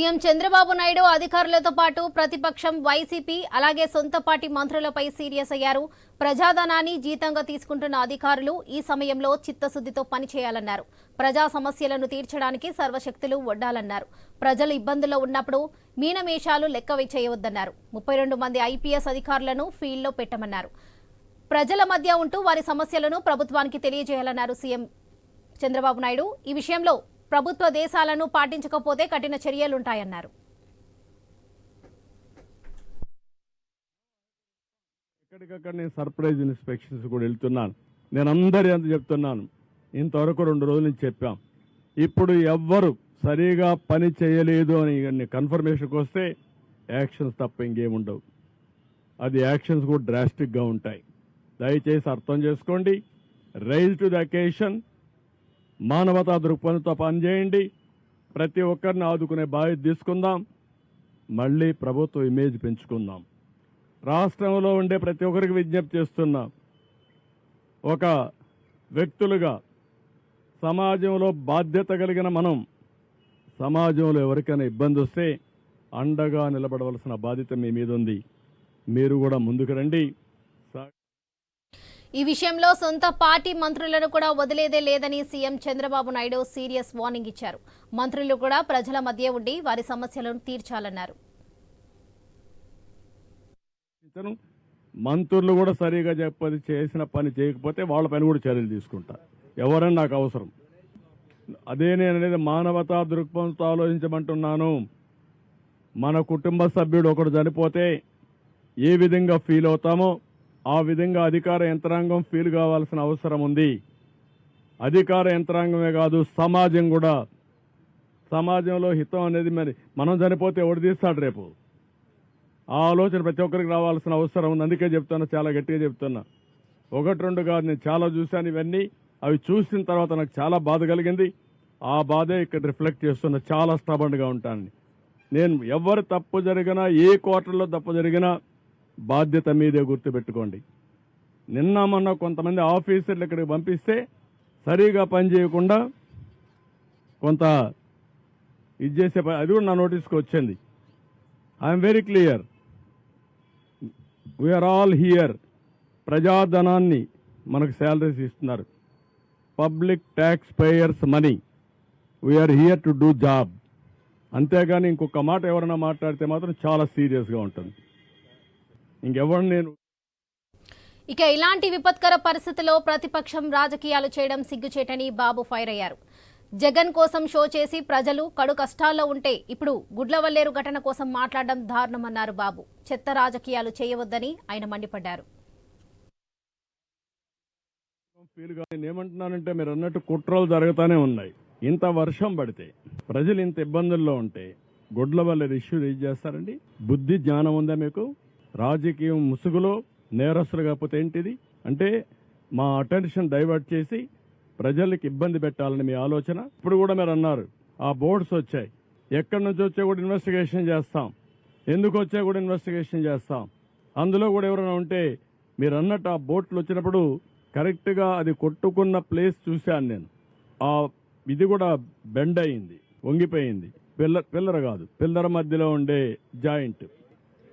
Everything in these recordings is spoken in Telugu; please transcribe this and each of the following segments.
సీఎం చంద్రబాబు నాయుడు అధికారులతో పాటు ప్రతిపక్షం వైసీపీ అలాగే సొంత పార్టీ మంత్రులపై సీరియస్ అయ్యారు. ప్రజాధనాన్ని జీతంగా తీసుకుంటున్న అధికారులు ఈ సమయంలో చిత్తశుద్దితో పనిచేయాలన్నారు. ప్రజా సమస్యలను తీర్చడానికి సర్వశక్తులు వడ్డాలన్నారు ప్రజలు ఇబ్బందుల్లో ఉన్నప్పుడు మీనమేషాలు లెక్కవి చేయవద్దన్నారు ముప్పై రెండు మంది ఐపీఎస్ అధికారులను ఫీల్డ్లో పెట్టమన్నారు. ప్రజల మధ్య ఉంటూ వారి సమస్యలను ప్రభుత్వానికి తెలియజేయాలన్నారు సీఎం చంద్రబాబు నాయుడు. ఈ విషయంలో ప్రభుత్వ దేశాలను పాటించకపోతే కఠిన చర్యలుంటాయన్నారు. ఎక్కడికక్కడ నేను సర్ప్రైజ్ ఇన్స్పెక్షన్స్ కూడా వెళ్తున్నాను. నేను అందరి అంత చెప్తున్నాను. ఇంతవరకు రెండు రోజుల నుంచి చెప్పాం. ఇప్పుడు ఎవ్వరు సరిగా పని చేయలేదు అని కన్ఫర్మేషన్కి వస్తే యాక్షన్స్ తప్ప ఇంకేముండవు. అది యాక్షన్స్ కూడా డ్రాస్టిక్గా ఉంటాయి. దయచేసి అర్థం చేసుకోండి. రైజ్ టు ద అకేషన్ మానవతా దృక్పథంతో పనిచేయండి. ప్రతి ఒక్కరిని ఆదుకునే బాధ్యత తీసుకుందాం. మళ్ళీ ప్రభుత్వ ఇమేజ్ పెంచుకుందాం. రాష్ట్రంలో ఉండే ప్రతి ఒక్కరికి విజ్ఞప్తి చేస్తున్నా. ఒక వ్యక్తులుగా సమాజంలో బాధ్యత కలిగిన మనం సమాజంలో ఎవరికైనా ఇబ్బంది వస్తే అండగా నిలబడవలసిన బాధ్యత మీ మీద ఉంది మీరు కూడా ముందుకు రండి. ఈ విషయంలో సొంత పార్టీ మంత్రులను కూడా వదిలేదే లేదని CM Chandrababu Naidu serious warning ఇచ్చారు. మంత్రులు కూడా ప్రజల మధ్య ఉండి వారి సమస్యలను తీర్చాలన్నారు. ఇతను మంత్రులు కూడా సరిగా చెప్పది చేసిన పని చేయకపోతే వాళ్ళ పైన కూడా చర్యలు తీసుకుంటా. ఎవరని నాకు అవసరం. అదే నేను అనేది మానవతా దృక్పథంతో ఆలోచించమంటున్నాను. మన కుటుంబ సభ్యుడు ఒకడు చనిపోతే ఏ విధంగా ఫీల్ అవుతామో ఆ విధంగా అధికార యంత్రాంగం ఫీల్ కావాల్సిన అవసరం ఉంది. అధికార యంత్రాంగమే కాదు సమాజం కూడా. సమాజంలో హితం అనేది మరి మనం చనిపోతే ఎవడు తీస్తాడు రేపు? ఆ ఆలోచన ప్రతి ఒక్కరికి రావాల్సిన అవసరం ఉంది. అందుకే చెప్తున్నా చాలా గట్టిగా చెప్తున్నా. ఒకటి రెండు కాదు నేను చాలా చూశాను ఇవన్నీ. అవి చూసిన తర్వాత నాకు చాలా బాధ కలిగింది. ఆ బాధే ఇక్కడ రిఫ్లెక్ట్ చేస్తున్నా చాలా స్టబన్గా ఉంటాను. నేను ఎవరు తప్పు జరిగినా ఏ క్వార్టర్లో తప్పు జరిగినా బాధ్యత మీదే గుర్తుపెట్టుకోండి. నిన్న మొన్న కొంతమంది ఆఫీసర్లు ఇక్కడికి పంపిస్తే సరిగా పని చేయకుండా కొంత ఇది చేసే పని అది కూడా నా నోటీస్కి వచ్చింది. I'm very clear we're all here ప్రజాధనాన్ని మనకు శాలరీస్ ఇస్తున్నారు. Public tax payers money we're here to do job అంతేగాని ఇంకొక మాట ఎవరైనా మాట్లాడితే మాత్రం చాలా సీరియస్గా ఉంటుంది. ఇంకెవరు నేను ఇక ఇలాంటి విపత్కర పరిస్థితిలో ప్రతిపక్షం రాజకీయాలు చేయడం సిగ్గుచేటని బాబు ఫైర్ అయ్యారు. జగన్ కోసం షో చేసి ప్రజలు కడు కష్టాల్లో ఉంటే ఇప్పుడు గుడ్లవల్లేరు ఘటన కోసం మాట్లాడడం దారుణమన్నారు బాబు. చెత్త రాజకీయాలు చేయవద్దని ఆయన మండిపడ్డారు. ఏమంటున్నానంటే మీరు అన్నట్టు కుట్రలు జరుగుతూనే ఉన్నాయి. ఇంత వర్షం పడితే ప్రజలు ఇంత ఇబ్బందుల్లో ఉంటే గుడ్ల వల్ల ఇష్యూ రేజ్ చేస్తారండి. బుద్ధి జ్ఞానం ఉందా మీకు? రాజకీయం ముసుగులో నేరస్తులు కాకపోతే ఏంటిది? అంటే మా అటెన్షన్ డైవర్ట్ చేసి ప్రజలకు ఇబ్బంది పెట్టాలని మీ ఆలోచన. ఇప్పుడు కూడా మీరు అన్నారు ఆ బోర్డ్స్ వచ్చాయి. ఎక్కడి నుంచి వచ్చా కూడా ఇన్వెస్టిగేషన్ చేస్తాం. ఎందుకు వచ్చా కూడా ఇన్వెస్టిగేషన్ చేస్తాం. అందులో కూడా ఎవరైనా ఉంటే మీరు అన్నట్టు ఆ బోట్లు వచ్చినప్పుడు కరెక్ట్గా అది కొట్టుకున్న ప్లేస్ చూశాను నేను. ఆ ఇది కూడా బెండ్ అయింది వంగిపోయింది. పిల్లర్ పిల్లర కాదు పిల్లర మధ్యలో ఉండే జాయింట్.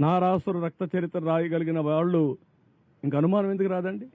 నారాసురు రక్త చరిత్ర రాయగలిగిన వాళ్ళు. ఇంక అనుమానం ఎందుకు రాదండి?